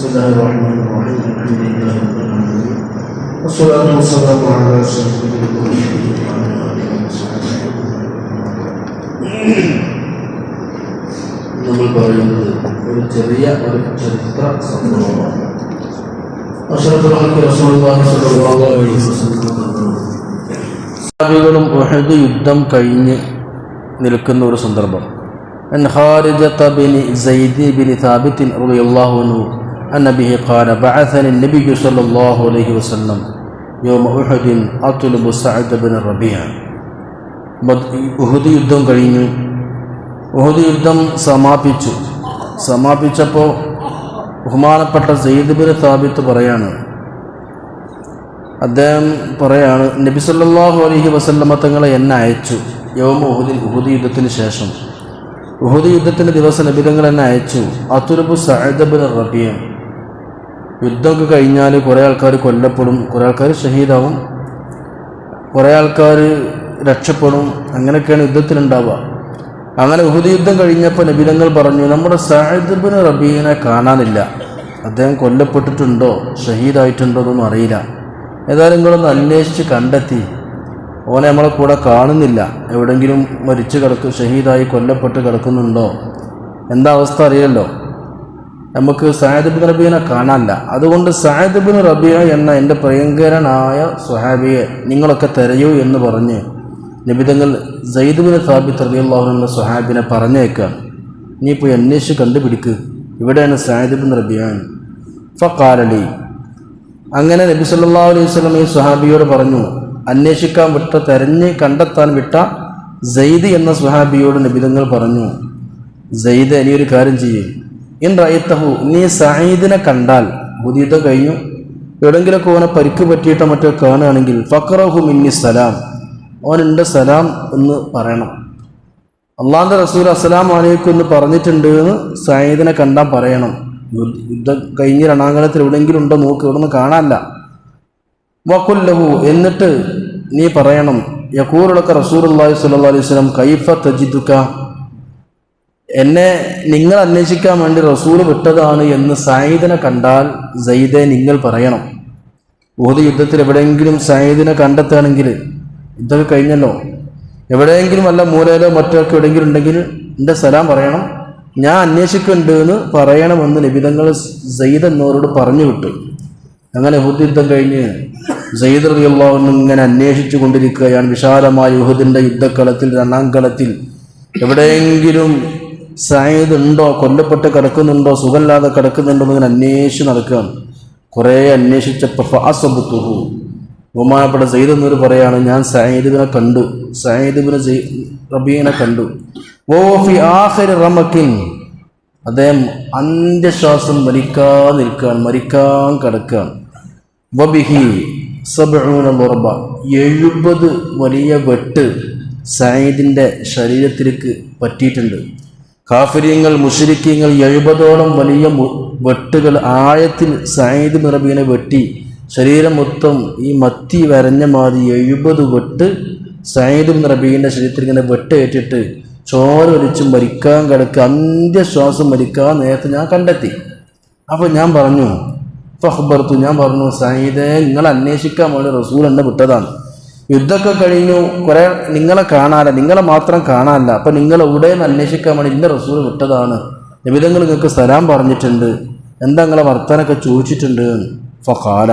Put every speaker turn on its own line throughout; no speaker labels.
بسم الله الرحمن الرحيم الحمد لله رب العالمين والصلاة والسلام على سيدنا المرسلين وعلى آله وصحبه നമ്മൾ പറയുന്നത് ഒരു ചെറിയ ഒരു ചരിത്ര സംഭവമാണ് അഷ്റഫുൽ ഖൽഖ് റസൂലുള്ളാഹി സ്വല്ലല്ലാഹു അലൈഹി വസല്ലം
സഹാബികളും ഉഹദ് യുദ്ധം കഴിഞ്ഞ് നിൽക്കുന്ന ഒരു സന്ദർഭം أن خارجة بن زيد بن ثابت رضي الله عنه أن به قال بعثني النبي صلى الله عليه وسلم يوم أحد أطلب سعد بن الربيع ഉഹദ് യുദ്ധം കഴിഞ്ഞു ഉഹദ് യുദ്ധം സമാപിച്ചു സമാപിച്ചപ്പോൾ ബഹുമാനപ്പെട്ട സെയ്ദ് ബിൻ സാബിത്ത് പറയാണ് അദ്ദേഹം പറയാണ് നബി സല്ലല്ലാഹു അലൈഹി വസല്ലമ തങ്ങളെ എന്നെ അയച്ചു യൗമ ഉഹുദിൻ ഉഹുദ് യുദ്ധത്തിന് ശേഷം ഉഹുദ് യുദ്ധത്തിൻ്റെ ദിവസം നബിതങ്ങൾ എന്നെ അയച്ചു അതുരുബു സഅദബിൻ റബിയ യുദ്ധമൊക്കെ കഴിഞ്ഞാൽ കുറേ ആൾക്കാർ കൊല്ലപ്പെടും കുറേ ആൾക്കാർ ഷഹീദാവും കുറേ ആൾക്കാർ രക്ഷപ്പെടും. അങ്ങനെയൊക്കെയാണ് യുദ്ധത്തിലുണ്ടാവുക. അങ്ങനെ ഉഹുദ് യുദ്ധം കഴിഞ്ഞപ്പോൾ നബിതങ്ങൾ പറഞ്ഞു നമ്മുടെ സഅദബിൻ റബീനെ കാണാനില്ല. അദ്ദേഹം കൊല്ലപ്പെട്ടിട്ടുണ്ടോ? ഷഹീദായിട്ടുണ്ടോ എന്നൊന്നും അറിയില്ല. ഏതായാലും നിങ്ങളൊന്ന് അന്വേഷിച്ച് കണ്ടെത്തി. ഓനെ നമ്മളെ കൂടെ കാണുന്നില്ല. എവിടെങ്കിലും മരിച്ചു കിടക്കും ഷഹീദായി കൊല്ലപ്പെട്ട് കിടക്കുന്നുണ്ടോ? എന്താ അവസ്ഥ അറിയല്ലോ നമുക്ക് സായദബിൻ റബീനെ കാണാനില്ല. അതുകൊണ്ട് സായദബിൻ റബിയ എന്ന എന്റെ പ്രിയങ്കരനായ സുഹാബിയെ നിങ്ങളൊക്കെ തിരയൂ എന്ന് പറഞ്ഞ് നിബിതങ്ങൾ ജയ്ദുബിൻ സാബിത്ത് റബിയുള്ളാഹു എന്ന സുഹാബിനെ പറഞ്ഞേക്കാം. നീ പോയി അന്വേഷിച്ച് കണ്ടുപിടിക്ക്. ഇവിടെയാണ് സായദബിൻ റബിയാൻ ഫക്കാലലി അങ്ങനെ നബി സല്ലാ അലൈഹി വസല്ലം ഈ സുഹാബിയോട് പറഞ്ഞു അന്വേഷിക്കാൻ വിട്ട തെരഞ്ഞ് കണ്ടെത്താൻ വിട്ട സെയ്ദ് എന്ന സുഹാബിയോട് നിബിതങ്ങൾ പറഞ്ഞു സെയ്ദ് ഇനിയൊരു കാര്യം ചെയ്യും. ഇൻ റയത്തഹു നീ സഹീദിനെ കണ്ടാൽ. ബുദ്ധിയുദ്ധം കഴിഞ്ഞു. എവിടെങ്കിലൊക്കെ ഓനെ പരിക്ക് പറ്റിയിട്ടോ മറ്റോ കാണുകയാണെങ്കിൽ ഫക്രഹു മിന്നി സലാം. ഓനുണ്ട് സലാം എന്ന് പറയണം. അള്ളാന്റെ റസൂൽ അസ്സലാം അലൈക്കും എന്ന് പറഞ്ഞിട്ടുണ്ട് എന്ന് സയ്യിദിനെ കണ്ടാൽ പറയണം. യുദ്ധ- യുദ്ധം കഴിഞ്ഞ് രണാങ്കണത്തിൽ എവിടെയെങ്കിലും ഉണ്ടോ നോക്ക് ഇവിടെ നിന്ന് കാണാനല്ല. വക്കുല്ലഹു എന്നിട്ട് നീ പറയണം യക്കൂറുളക്ക റസൂർ അള്ളാഹി സ്വല്ലാ അലൈഹി സ്വലം കൈഫ തജിദുക്ക എന്നെ നിങ്ങൾ അന്വേഷിക്കാൻ വേണ്ടി റസൂൽ വിട്ടതാണ് എന്ന് സായിദിനെ കണ്ടാൽ സയ്യിദെ നിങ്ങൾ പറയണം. ഓത് യുദ്ധത്തിൽ എവിടെയെങ്കിലും സായിദിനെ കണ്ടെത്തുകയാണെങ്കിൽ ഇതൊക്കെ കഴിഞ്ഞല്ലോ. എവിടെയെങ്കിലും അല്ല മൂലയിലോ മറ്റോ ഒക്കെ എവിടെയെങ്കിലും ഉണ്ടെങ്കിൽ എന്റെ സലാം പറയണം. ഞാൻ അന്വേഷിക്കുന്നുണ്ട് എന്ന് പറയണമെന്ന് നിബിതങ്ങൾ സയ്യിദ് എന്നവരോട് പറഞ്ഞു വിട്ടു. അങ്ങനെ ഉഹുദ് യുദ്ധം കഴിഞ്ഞ് സയ്യിദ് റളിയല്ലാഹു ഇങ്ങനെ അന്വേഷിച്ചു കൊണ്ടിരിക്കുകയാണ്. വിശാലമായ ഉഹുദിന്റെ യുദ്ധക്കളത്തിൽ രണ്ടാം കളത്തിൽ എവിടെയെങ്കിലും സയ്യിദ് ഉണ്ടോ കൊല്ലപ്പെട്ട് കിടക്കുന്നുണ്ടോ? സുഖമില്ലാതെ കിടക്കുന്നുണ്ടോ എന്ന് അന്വേഷിച്ച് നടക്കുകയാണ്. കുറേ അന്വേഷിച്ചപ്പോൾ ഫാസബുത്തുഹു. ബഹുമാനപ്പെട്ട സയ്യിദ് എന്നൊരു പറയാണ് ഞാൻ സയ്യിദിനെ കണ്ടു. സയ്യിദിബിന് റബീനെ കണ്ടു. ഓഫി ആഹരി റമക്കിൻ അദ്ദേഹം അന്ത്യശ്വാസം മരിക്കാൻ നിൽക്കുകയാണ് മരിക്കാൻ കിടക്കുകയാണ്. വബിഹി സബൂന മുറബ എഴുപത് വലിയ വെട്ട് സയ്യിദിന്റെ ശരീരത്തിലേക്ക് പറ്റിയിട്ടുണ്ട്. കാഫര്യങ്ങൾ മുഷരിക്കങ്ങൾ എഴുപതോളം വലിയ വെട്ടുകൾ ആഴത്തിൽ സായുധ മിറബീനെ വെട്ടി ശരീരം മൊത്തം ഈ മത്തി വരഞ്ഞ മാതിരി എഴുപത് വെട്ട് സായുധ റബീന്റെ ശരീരത്തിൽ ഇങ്ങനെ വെട്ടേറ്റിട്ട് ചോര ഒലിച്ചും മരിക്കാൻ കിടക്ക് അന്ത്യശ്വാസം മരിക്കാൻ നേരത്തെ ഞാൻ കണ്ടെത്തി. അപ്പോൾ ഞാൻ പറഞ്ഞു ഫഹ്ബർത്തു ഞാൻ പറഞ്ഞു സായിദേ നിങ്ങൾ അന്വേഷിക്കാൻ വേണ്ടി റസൂൽ എന്നെ വിട്ടതാണ്. യുദ്ധമൊക്കെ കഴിഞ്ഞു. കുറെ നിങ്ങളെ കാണാനില്ല. നിങ്ങളെ മാത്രം കാണാനല്ല. അപ്പം നിങ്ങൾ എവിടെ നിന്ന് അന്വേഷിക്കാൻ വേണ്ടി ഇന്ന റസൂൽ വിട്ടതാണ്. നിബിധങ്ങൾ നിങ്ങൾക്ക് സലാം പറഞ്ഞിട്ടുണ്ട്. എന്താ നിങ്ങളെ വർത്തനൊക്കെ ചോദിച്ചിട്ടുണ്ട്? ഫഖാല.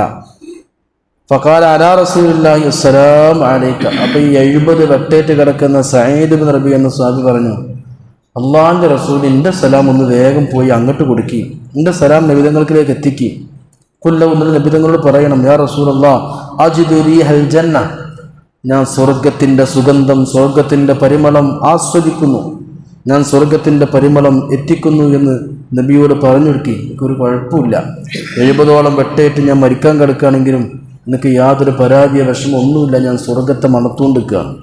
ഫഖാല അലാ റസൂലില്ലാഹി അസ്സലാം അലൈക്ക അപ്പൊ ഈ എഴുപത് വെട്ടേറ്റ് കിടക്കുന്ന സയ്യിദ് ബിൻ എന്ന സ്വാമി പറഞ്ഞു അള്ളാഹിന്റെ റസൂൽ എന്റെ സലാം ഒന്ന് വേഗം പോയി അങ്ങോട്ട് കൊടുക്കി. എന്റെ സലാം നബിതങ്ങൾക്കിലേക്ക് എത്തിക്കി. കൊല്ലം ഒന്നിന് നബിതങ്ങളോട് പറയണം യാ റസൂൽ ഹൽ ജന്ന. ഞാൻ സ്വർഗത്തിന്റെ സുഗന്ധം സ്വർഗത്തിന്റെ പരിമളം ആസ്വദിക്കുന്നു. ഞാൻ സ്വർഗത്തിന്റെ പരിമളം എത്തിക്കുന്നു എന്ന് നബിയോട് പറഞ്ഞു കൊടുക്കി എനിക്കൊരു കുഴപ്പമില്ല. എഴുപതോളം വെട്ടയിട്ട് ഞാൻ മരിക്കാൻ കിടക്കുകയാണെങ്കിലും എനിക്ക് യാതൊരു പരാജയ വിഷമം ഒന്നുമില്ല. ഞാൻ സ്വർഗത്തെ മണത്തുകൊണ്ടിരിക്കുകയാണ്.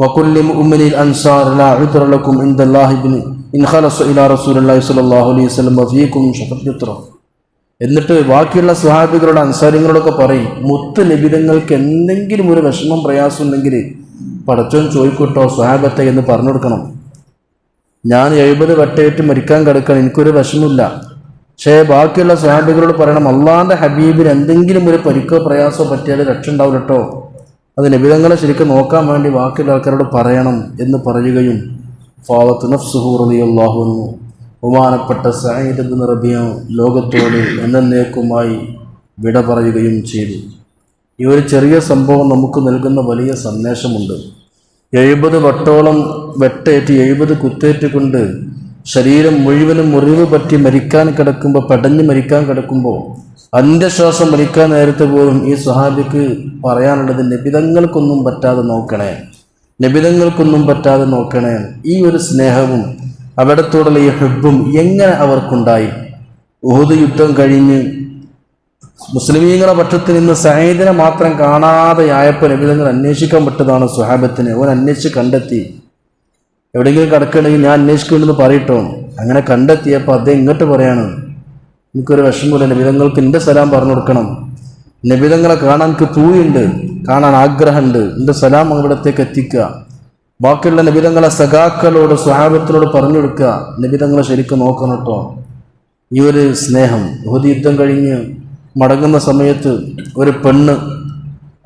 വക്കുല്ലി ഉമ്മനിൽ അൻസാർ അലാഹുലക്കും ഇന്ദല്ലാഹിബിൻ ഇൻഹാലസ് ഇലാ റസൂൽ അലൈഹി സ്വലാഹു അലൈഹി സ്വലം വഫീക്കും എന്നിട്ട് ബാക്കിയുള്ള സ്വഹാബികളുടെ അൻസാരികളോടൊക്കെ പറയും മുത്ത് നിബിതങ്ങൾക്ക് എന്തെങ്കിലും ഒരു വിഷമം പ്രയാസം ഉണ്ടെങ്കിൽ പടച്ചോൻ ചോദിക്കട്ടോ സ്വഹാബത്തെ എന്ന് പറഞ്ഞു കൊടുക്കണം. ഞാൻ എഴുപത് വട്ടയേറ്റ് മരിക്കാൻ കിടക്കണം എനിക്കൊരു വിഷമില്ല പക്ഷേ ബാക്കിയുള്ള സ്വഹാബികളോട് പറയണം അള്ളാന്റെ ഹബീബിന് എന്തെങ്കിലും ഒരു പരിക്കോ പ്രയാസോ പറ്റിയാൽ രക്ഷ ഉണ്ടാവില്ല കേട്ടോ അത് നിബിതങ്ങളെ ശരിക്കും നോക്കാൻ വേണ്ടി ബാക്കിയുള്ള ആൾക്കാരോട് പറയണം എന്ന് പറയുകയും ഫാവത്ത് നഫ്സുഹൂറിയാഹുന്നു ബഹുമാനപ്പെട്ട സയ്യിദ് ബിൻ ലോകത്തോട് എന്നേക്കുമായി വിട പറയുകയും ചെയ്തു. ഈ ഒരു ചെറിയ സംഭവം നമുക്ക് നൽകുന്ന വലിയ സന്ദേശമുണ്ട്. എഴുപത് വട്ടോളം വെട്ടേറ്റ് എഴുപത് കുത്തേറ്റ് കൊണ്ട് ശരീരം മുഴുവനും മുറിവ് പറ്റി മരിക്കാൻ കിടക്കുമ്പോൾ പടഞ്ഞ് മരിക്കാൻ കിടക്കുമ്പോൾ അന്ത്യശ്വാസം മരിക്കാൻ നേരത്തെ പോലും ഈ സ്വഹാബിക്ക് പറയാനുള്ളത് നിബിതങ്ങൾക്കൊന്നും പറ്റാതെ നോക്കണേ. നിബിതങ്ങൾക്കൊന്നും പറ്റാതെ നോക്കണേ. ഈ ഒരു സ്നേഹവും അവിടത്തോടുള്ള ഈ ഹെബും എങ്ങനെ അവർക്കുണ്ടായി? ഉഹുദ് യുദ്ധം കഴിഞ്ഞ് മുസ്ലിമീങ്ങളുടെ പക്ഷത്ത് നിന്ന് സൈദിനെ മാത്രം കാണാതെ ആയപ്പോൾ എവിടെങ്കിലും അന്വേഷിക്കാൻ പറ്റതാണ് സുഹാബത്തിന്. അവൻ അന്വേഷിച്ച് കണ്ടെത്തി. എവിടെയെങ്കിലും കിടക്കണമെങ്കിൽ ഞാൻ അന്വേഷിക്കുന്നുണ്ടെന്ന് പറയട്ടോ. അങ്ങനെ കണ്ടെത്തിയപ്പോൾ അദ്ദേഹം ഇങ്ങോട്ട് പറയാണ് എനിക്കൊരു വിഷമമില്ല നബിതങ്ങൾക്ക് എന്റെ സലാം പറഞ്ഞു കൊടുക്കണം. നബിതങ്ങളെ കാണാൻ എനിക്ക് പൂയുണ്ട് കാണാൻ ആഗ്രഹമുണ്ട്. എന്റെ സലാം അവിടത്തേക്ക് എത്തിക്കുക. ബാക്കിയുള്ള നബിതങ്ങളെ സഖാക്കളോട് സ്വഹാബത്തിനോട് പറഞ്ഞു കൊടുക്കുക നബിതങ്ങളെ ശരിക്കും നോക്കണം കേട്ടോ. ഈ ഒരു സ്നേഹം ബഹുതി യുദ്ധം കഴിഞ്ഞ് മടങ്ങുന്ന സമയത്ത് ഒരു പെണ്ണ്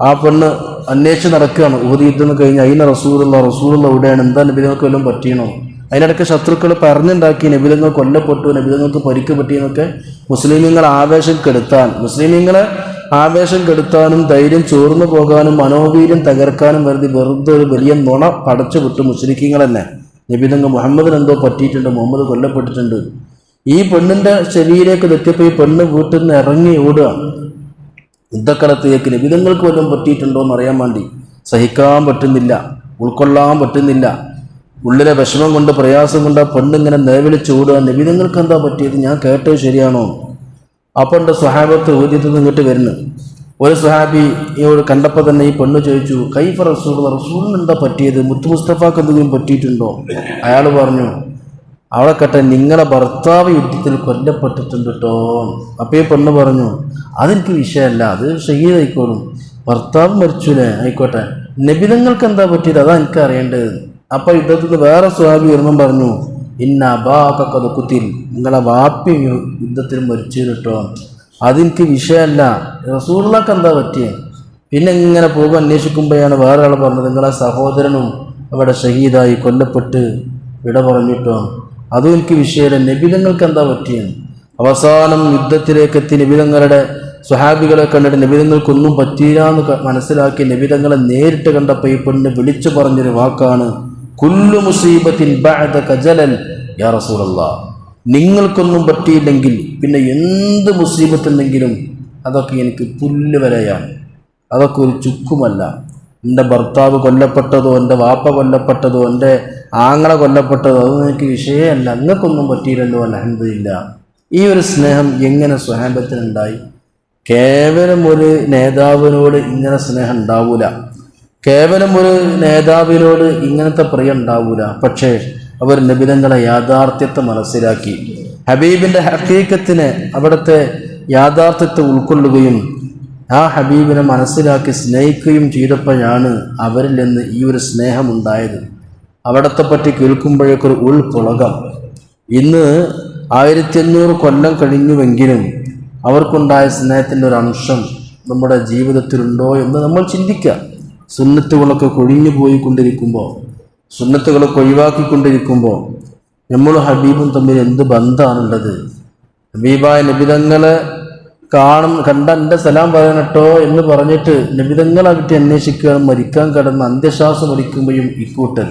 ആ പെണ്ണ് അന്വേഷിച്ച് നടക്കുകയാണ്. ഊതി യുദ്ധം കഴിഞ്ഞ് അതിന് റസൂറുള്ള റസൂറുള്ള എവിടെയാണ് എന്താ നബിതങ്ങൾക്ക് വല്ലതും പറ്റിയണോ? അതിനിടയ്ക്ക് ശത്രുക്കൾ പറഞ്ഞുണ്ടാക്കി നബിതങ്ങൾ കൊല്ലപ്പെട്ടു നബിതങ്ങൾക്ക് പരിക്ക് പറ്റിയെന്നൊക്കെ മുസ്ലിമീങ്ങൾ ആവേശം കെടുത്താൻ മുസ്ലിമീങ്ങളെ ആവേശം കെടുത്താനും ധൈര്യം ചോർന്നു പോകാനും മനോവീര്യം തകർക്കാനും വരുതി വെറുതെ ഒരു വലിയ നുണ പടച്ചു വിട്ടു മുസ്ലിക്കീങ്ങൾ തന്നെ. നബിതങ്ങൾ മുഹമ്മദിന് എന്തോ പറ്റിയിട്ടുണ്ട് മുഹമ്മദ് കൊല്ലപ്പെട്ടിട്ടുണ്ട്. ഈ പെണ്ണിന്റെ ചെവിയിലേക്ക് തെറ്റിയപ്പോൾ ഈ പെണ്ണ് വീട്ടിൽ നിന്ന് ഇറങ്ങി ഓടുക. യുദ്ധക്കളത്തിലേക്ക് നിബിതങ്ങൾക്ക് വല്ലതും പറ്റിയിട്ടുണ്ടോ എന്ന് അറിയാൻ വേണ്ടി. സഹിക്കാൻ പറ്റുന്നില്ല ഉൾക്കൊള്ളാൻ പറ്റുന്നില്ല. ഉള്ളിലെ വിഷമം കൊണ്ട് പ്രയാസം കൊണ്ട് ആ പെണ്ണിങ്ങനെ നിലവിളിച്ച് നബി നിങ്ങൾക്ക് എന്താ പറ്റിയത്? ഞാൻ കേട്ടത് ശരിയാണോ? അപ്പോൾ എന്റെ സ്വഹാബത്ത് ഊദ്യത്തിൽ നിന്ന് ഇങ്ങോട്ട് വരുന്നു. ഒരു സ്വഹാബി ഇവരോട് കണ്ടപ്പോൾ തന്നെ ഈ പെണ്ണ് ചോദിച്ചു കൈഫ റസൂൾ റസൂലിന് എന്താ പറ്റിയത്? മുത്തു മുസ്തഫാക്ക് എന്തെങ്കിലും പറ്റിയിട്ടുണ്ടോ? അയാൾ പറഞ്ഞു അവളെ കേട്ടെ നിങ്ങളെ ഭർത്താവ് യുദ്ധത്തിൽ കൊല്ലപ്പെട്ടിട്ടുണ്ട് കേട്ടോ അപ്പോൾ ഈ പെണ്ണ് പറഞ്ഞു അതെനിക്ക് വിഷയമല്ല അത് ഷഹീദായിക്കോളും. ഭർത്താവ് മരിച്ചൂലേ? ആയിക്കോട്ടെ. നബിതങ്ങൾക്ക് എന്താ പറ്റിയത്? അതാ എനിക്ക് അറിയേണ്ടത് അപ്പോൾ യുദ്ധത്തിൽ വേറെ സ്വാമി വരുമ്പം പറഞ്ഞു ഇന്ന അബാക്കത് കുത്തിൽ നിങ്ങളെ വാപ്പി യുദ്ധത്തിൽ മരിച്ചു കേട്ടോ അതെനിക്ക് വിഷയമല്ല. റസൂറിലൊക്കെ എന്താ പറ്റിയേ? പിന്നെ ഇങ്ങനെ പോകും അന്വേഷിക്കുമ്പോഴാണ് വേറെ ആൾ പറഞ്ഞത് നിങ്ങളെ സഹോദരനും അവിടെ ഷഹീദായി കൊല്ലപ്പെട്ട് വിട പറഞ്ഞിട്ടോ അതും എനിക്ക് വിഷയമല്ല. നബിതങ്ങൾക്ക് എന്താ പറ്റിയത് അവസാനം യുദ്ധത്തിലേക്ക് എത്തി നബിതങ്ങളുടെ സ്വഹാബികളെ കണ്ടിട്ട് നബിതങ്ങൾക്കൊന്നും പറ്റിയില്ല എന്ന് മനസ്സിലാക്കി നബിതങ്ങളെ നേരിട്ട് കണ്ടപ്പോൾ ഈ പെണ്ണ് വിളിച്ചു പറഞ്ഞൊരു വാക്കാണ് കുല്ലു മുസീബത്തിൻ കജലൻ യാ റസൂലല്ലാ. നിങ്ങൾക്കൊന്നും പറ്റിയില്ലെങ്കിൽ പിന്നെ എന്ത് മുസീബത്തുണ്ടെങ്കിലും അതൊക്കെ എനിക്ക് പുല്ല് വരെയാണ്. അതൊക്കെ ഒരു ചുക്കുമല്ല. എന്റെ ഭർത്താവ് കൊല്ലപ്പെട്ടതോ എന്റെ വാപ്പ കൊല്ലപ്പെട്ടതോ എന്റെ ആങ്ങളെ കൊല്ലപ്പെട്ടതോ അതൊന്നും എനിക്ക് വിഷയമല്ല. നിങ്ങൾക്കൊന്നും പറ്റിയില്ലല്ലോ അലഹമില്ല ഈ ഒരു സ്നേഹം എങ്ങനെ സ്വഹാബത്തിനുണ്ടായി? കേവലം ഒരു നേതാവിനോട് ഇങ്ങനെ സ്നേഹം ഉണ്ടാവൂല. കേവലം ഒരു നേതാവിനോട് ഇങ്ങനത്തെ പ്രിയം ഉണ്ടാവൂല. പക്ഷേ അവർ നബിതങ്ങളെ യാഥാർത്ഥ്യത്തെ മനസ്സിലാക്കി. ഹബീബിന്റെ ഹക്കീക്കത്തിനെ അവിടുത്തെ യാഥാർത്ഥ്യത്തെ ഉൾക്കൊള്ളുകയും ആ ഹബീബിനെ മനസ്സിലാക്കി സ്നേഹിക്കുകയും ചെയ്തപ്പോഴാണ് അവരിൽ നിന്ന് ഈ ഒരു സ്നേഹമുണ്ടായത്. അവിടത്തെ പറ്റി കേൾക്കുമ്പോഴേക്കൊരു ഉൾപുളകം. ഇന്ന് ആയിരത്തി അഞ്ഞൂറ് കൊല്ലം കഴിഞ്ഞുവെങ്കിലും അവർക്കുണ്ടായ സ്നേഹത്തിന്റെ ഒരു അംശം നമ്മുടെ ജീവിതത്തിലുണ്ടോ എന്ന് നമ്മൾ ചിന്തിക്കുക സുന്നത്തുകളൊക്കെ കൊഴിഞ്ഞു പോയിക്കൊണ്ടിരിക്കുമ്പോൾ സുന്നത്തുകളൊക്കെ ഒഴിവാക്കിക്കൊണ്ടിരിക്കുമ്പോൾ നമ്മളും ഹബീബും തമ്മിൽ എന്ത് ബന്ധമാണുള്ളത് ഹബീബായ നബിതങ്ങളെ കാണും കണ്ട എന്റെ സലാം പറയണട്ടോ എന്ന് പറഞ്ഞിട്ട് നബിതങ്ങളെ പറ്റി അന്വേഷിക്കുകയാണ് മരിക്കാൻ കടന്ന് അന്ത്യശ്വാസം മരിക്കുമ്പോഴും ഇക്കൂട്ടൽ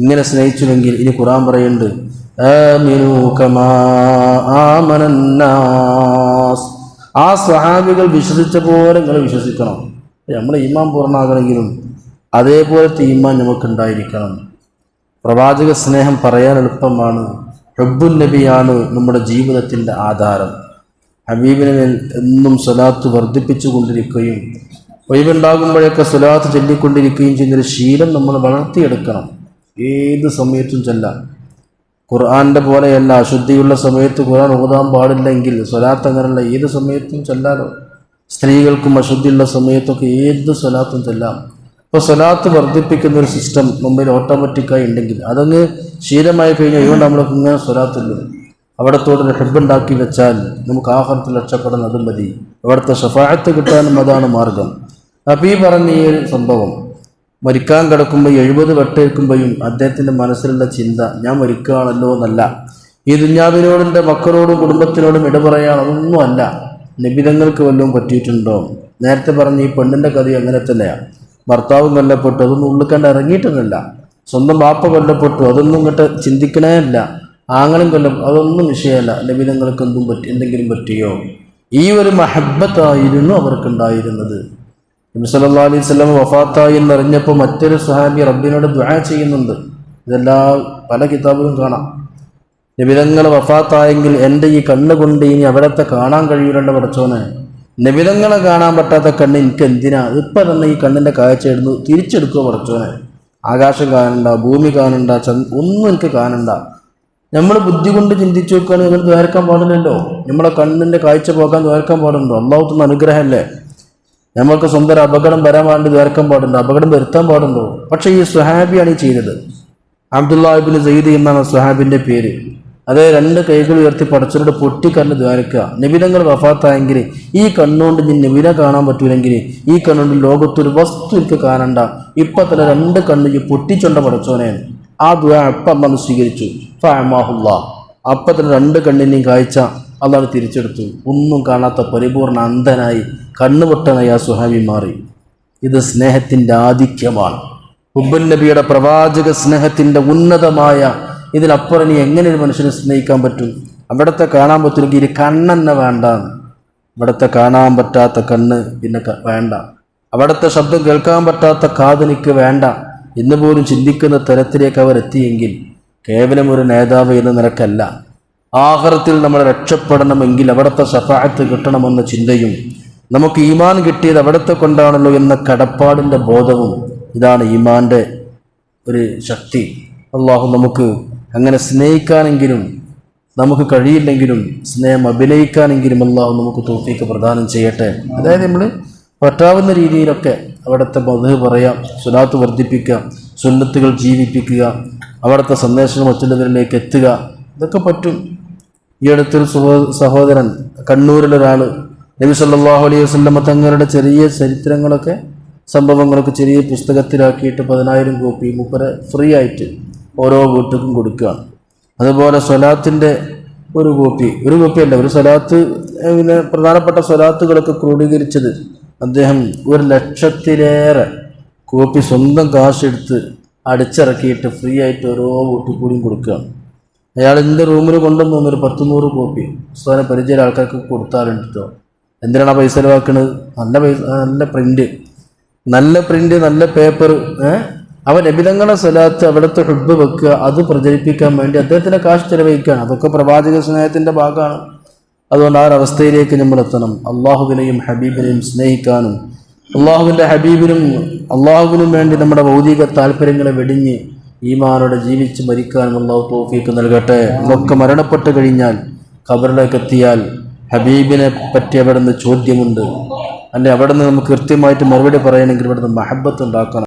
ഇങ്ങനെ സ്നേഹിച്ചുവെങ്കിൽ ഇനി ഖുറാൻ പറയുന്നുണ്ട്. ആ സ്വഹാബികൾ വിശ്വസിച്ച പോലെ നിങ്ങൾ വിശ്വസിക്കണം. നമ്മൾ ഈമാൻ പൂർണമാകണമെങ്കിലും അതേപോലത്തെ ഈമാൻ നമുക്കുണ്ടായിരിക്കണം. പ്രവാചക സ്നേഹം പറയാൻ എളുപ്പമാണ്. ഹബ്ബുൻ നബിയാണ് നമ്മുടെ ജീവിതത്തിന്റെ ആധാരം. ഹബീബിനെ എന്നും സ്വലാത്ത് വർദ്ധിപ്പിച്ചു കൊണ്ടിരിക്കുകയും ഒഴിവുണ്ടാകുമ്പോഴൊക്കെ സ്വലാത്ത് ചൊല്ലിക്കൊണ്ടിരിക്കുകയും ചെയ്യുന്നൊരു ശീലം നമ്മൾ വളർത്തിയെടുക്കണം. ഏത് സമയത്തും ചെല്ലാം. ഖുർആാന്റെ പോലെയല്ല അശുദ്ധിയുള്ള സമയത്ത് ഖുർആൻ ഓതാൻ പാടില്ലെങ്കിൽ സ്വലാത്ത് അങ്ങനെയുള്ള ഏത് സമയത്തും ചെല്ലാലോ? സ്ത്രീകൾക്കും അശുദ്ധിയുള്ള സമയത്തൊക്കെ ഏത് സ്വലാത്തും ചെല്ലാം ഇപ്പോൾ സ്വലാത്ത് വർദ്ധിപ്പിക്കുന്ന ഒരു സിസ്റ്റം മുമ്പിൽ ഓട്ടോമാറ്റിക്കായി ഉണ്ടെങ്കിൽ അതങ്ങ് ശീലമായി കഴിഞ്ഞാൽ ഇതുകൊണ്ട് നമ്മൾക്ക് ഇങ്ങനെ സ്വലാത്തുള്ളൂ അവിടത്തോടൊരു ഹെബുണ്ടാക്കി വെച്ചാൽ നമുക്ക് ആഹാരത്തിൽ രക്ഷപ്പെടാൻ അതും മതി. അവിടുത്തെ ഷഫായത്ത് കിട്ടാനും അതാണ് മാർഗം. അപ്പം ഈ പറഞ്ഞ ഈ ഒരു സംഭവം മരിക്കാൻ കിടക്കുമ്പോൾ എഴുപത് വെട്ടേൽക്കുമ്പോഴും അദ്ദേഹത്തിന്റെ മനസ്സിലുള്ള ചിന്ത ഞാൻ മരിക്കുകയാണല്ലോ എന്നല്ല. ഈ ദുഞ്ഞാവിനോടും മക്കളോടും കുടുംബത്തിനോടും ഇടപറയാൻ അതൊന്നുമല്ല നിബിതങ്ങൾക്ക് വല്ലതും പറ്റിയിട്ടുണ്ടോ? നേരത്തെ പറഞ്ഞ ഈ പെണ്ണിന്റെ കഥ അങ്ങനെ തന്നെയാണ് ഭർത്താവ് കൊല്ലപ്പെട്ടു അതൊന്നും ഉള്ളിക്കണ്ട് ഇറങ്ങിയിട്ടൊന്നുമില്ല. സ്വന്തം ബാപ്പ കൊല്ലപ്പെട്ടു അതൊന്നും ഇങ്ങോട്ട് ചിന്തിക്കണേ അല്ല ആങ്ങളും കൊല്ലം അതൊന്നും വിഷയമല്ല. നബിതങ്ങൾക്ക് എന്തും പറ്റി എന്തെങ്കിലും പറ്റിയോ? ഈ ഒരു മഹബത്തായിരുന്നു അവർക്കുണ്ടായിരുന്നത്. നബി സല്ലല്ലാഹു അലൈഹി വസല്ലം വഫാത്തായി എന്നറിഞ്ഞപ്പോൾ മറ്റൊരു സഹാബി റബ്ബിനോട് ദുആ ചെയ്യുന്നുണ്ട്. ഇതെല്ലാം പല കിതാബിലും കാണാം. നിബിതങ്ങൾ വഫാത്തായെങ്കിൽ എന്റെ ഈ കണ്ണ് കൊണ്ട് ഇനി അവിടത്തെ കാണാൻ കഴിയില്ല പടച്ചോനെ. നിബിതങ്ങളെ കാണാൻ പറ്റാത്ത കണ്ണ് എനിക്ക് എന്തിനാ? ഇപ്പം തന്നെ ഈ കണ്ണിന്റെ കാഴ്ച എടുന്നു തിരിച്ചെടുക്കുക പടച്ചോനെ. ആകാശം കാണണ്ട ഭൂമി കാണണ്ട ഒന്നും എനിക്ക് കാണണ്ട. നമ്മൾ ബുദ്ധി കൊണ്ട് ചിന്തിച്ചു നോക്കുകയാണ് നിങ്ങൾ ദ്വാരക്കാൻ പാടില്ലല്ലോ. നമ്മളെ കണ്ണിന്റെ കാഴ്ച പോകാൻ ദ്വാരക്കാൻ പാടുണ്ടോ? അള്ളാഹുത്തുന്ന അനുഗ്രഹമല്ലേ? നമ്മൾക്ക് സ്വന്തം അപകടം വരാൻ വേണ്ടി ദ്വാരക്കാൻ പാടുണ്ടോ? അപകടം വരുത്താൻ പാടുണ്ടോ? പക്ഷേ ഈ സുഹാബിയാണ് ഈ ചെയ്തത്. അബ്ദുല്ലാഹിബിൻ സയ്യിദ് എന്നാണ് സുഹാബിന്റെ പേര്. അതേ രണ്ട് കൈകൾ ഉയർത്തി പടച്ചവരുടെ പൊട്ടിക്കണ്ണ് ദ്വാരക്കുക. നിബിനങ്ങൾ വഫാത്തായെങ്കിൽ ഈ കണ്ണുകൊണ്ട് നീ നിബിന കാണാൻ പറ്റൂലെങ്കിൽ ഈ കണ്ണുകൊണ്ട് ലോകത്തൊരു വസ്തു എനിക്ക് കാണണ്ട. ഇപ്പം തന്നെ രണ്ട് കണ്ണു ഈ പൊട്ടിച്ചൊണ്ട പടച്ചോനെ ആ ദ്വാ അപ്പം അമ്മ സ്വീകരിച്ചു. ഫാമാഹുല്ല അപ്പം തന്നെ രണ്ട് കണ്ണിനെയും കാഴ്ച അതാണ് തിരിച്ചെടുത്തു. ഒന്നും കാണാത്ത പരിപൂർണ അന്ധനായി കണ്ണുപൊട്ടനായി ആ സുഹാബി മാറി. ഇത് സ്നേഹത്തിന്റെ ആധിക്യമാണ്. ഹുബുൻ നബിയുടെ പ്രവാചക സ്നേഹത്തിന്റെ ഉന്നതമായ ഇതിലപ്പുറം ഇനി എങ്ങനെ ഒരു മനുഷ്യനെ സ്നേഹിക്കാൻ പറ്റും? അവിടത്തെ കാണാൻ പറ്റുമെങ്കിൽ ഇനി കണ്ണെന്നെ വേണ്ട. ഇവിടത്തെ കാണാൻ പറ്റാത്ത കണ്ണ് പിന്നെ വേണ്ട. അവിടുത്തെ ശബ്ദം കേൾക്കാൻ പറ്റാത്ത കാതനിക്ക് വേണ്ട. എന്ന് പോലും ചിന്തിക്കുന്ന തരത്തിലേക്ക് അവർ എത്തിയെങ്കിൽ കേവലം ഒരു നേതാവ് എന്ന നിലക്കല്ല. ആഹാരത്തിൽ നമ്മൾ രക്ഷപ്പെടണമെങ്കിൽ അവിടുത്തെ സഫായത്ത് കിട്ടണമെന്ന ചിന്തയും നമുക്ക് ഈമാൻ കിട്ടിയത് അവിടുത്തെ കൊണ്ടാണല്ലോ എന്ന കടപ്പാടിന്റെ ബോധവും ഇതാണ് ഈമാന്റെ ഒരു ശക്തി. അള്ളാഹു നമുക്ക് അങ്ങനെ സ്നേഹിക്കാനെങ്കിലും നമുക്ക് കഴിയില്ലെങ്കിലും സ്നേഹം അഭിനയിക്കാനെങ്കിലും അള്ളാഹു നമുക്ക് തോഫീക്ക് പ്രദാനം ചെയ്യട്ടെ. അതായത് നമ്മൾ പറ്റാവുന്ന രീതിയിലൊക്കെ അവിടുത്തെ മധു പറയാം സുലാത്ത് വർദ്ധിപ്പിക്കുക സുന്നത്തുകൾ ജീവിപ്പിക്കുക അവിടുത്തെ സന്ദേശങ്ങൾ മറ്റുള്ളവരിലേക്ക് എത്തുക. ഇതൊക്കെ പറ്റും. ഈ അടുത്തൊരു സുഹോ- സഹോദരൻ കണ്ണൂരിലൊരാൾ നബി സല്ലാഹു അലൈഹി വസല്ലമ തങ്ങളുടെ ചെറിയ ചരിത്രങ്ങളൊക്കെ സംഭവങ്ങളൊക്കെ ചെറിയ പുസ്തകത്തിലാക്കിയിട്ട് പതിനായിരം കോപ്പി മുപ്പര ഫ്രീ ആയിട്ട് ഓരോ വീട്ടുക്കും കൊടുക്കുകയാണ് അതുപോലെ സ്വലാത്തിന്റെ ഒരു കോപ്പി ഒരു കോപ്പിയല്ല ഒരു സ്വലാത്ത് ഏഹ്, പിന്നെ പ്രധാനപ്പെട്ട സ്വലാത്തുകളൊക്കെ ക്രോഡീകരിച്ചത് അദ്ദേഹം ഒരു ലക്ഷത്തിലേറെ കോപ്പി സ്വന്തം കാശെടുത്ത് അടിച്ചിറക്കിയിട്ട് ഫ്രീ ആയിട്ട് ഓരോ വീട്ടിൽ കൂടിയും കൊടുക്കുകയാണ് അയാൾ എന്റെ റൂമിൽ കൊണ്ടുവന്നു ഒരു പത്ത് നൂറ് കോപ്പി. ഉസ്താദിനെ പരിചയം ആൾക്കാർക്ക് കൊടുത്താലുണ്ട് കേട്ടോ എന്തിനാണ് പൈസ ചിലവാക്കുന്നത് നല്ല പൈസ നല്ല പ്രിന്റ്. നല്ല പ്രിന്റ് നല്ല പേപ്പർ അവ നബിതങ്ങളെ സ്ഥലത്ത് അവിടുത്തെ ഹുബ് വെക്കുക അത് പ്രചരിപ്പിക്കാൻ വേണ്ടി അദ്ദേഹത്തിന്റെ കാശ് ചെലവഴിക്കുകയാണ്. അതൊക്കെ പ്രവാചക സ്നേഹത്തിന്റെ ഭാഗമാണ്. അതുകൊണ്ട് ആ ഒരവസ്ഥയിലേക്ക് നമ്മൾ എത്തണം. അള്ളാഹുവിനെയും ഹബീബിനെയും സ്നേഹിക്കാനും അള്ളാഹുവിന്റെ ഹബീബിനും അള്ളാഹുവിനും വേണ്ടി നമ്മുടെ ഭൗതിക താല്പര്യങ്ങളെ വെടിഞ്ഞ് ഈമാനോടെ ജീവിച്ച് മരിക്കാനും അള്ളാഹു തോഫീക്ക് നൽകട്ടെ. ഒക്കെ മരണപ്പെട്ട് കഴിഞ്ഞാൽ ഖബറിലേക്ക് എത്തിയാൽ ഹബീബിനെ പറ്റി അവിടെ നിന്ന് ചോദ്യമുണ്ട്. അല്ലെ അവിടെ നിന്ന് നമുക്ക് കൃത്യമായിട്ട് മറുപടി പറയണമെങ്കിൽ ഇവിടെ നിന്ന് മഹബത്ത് ഉണ്ടാക്കണം.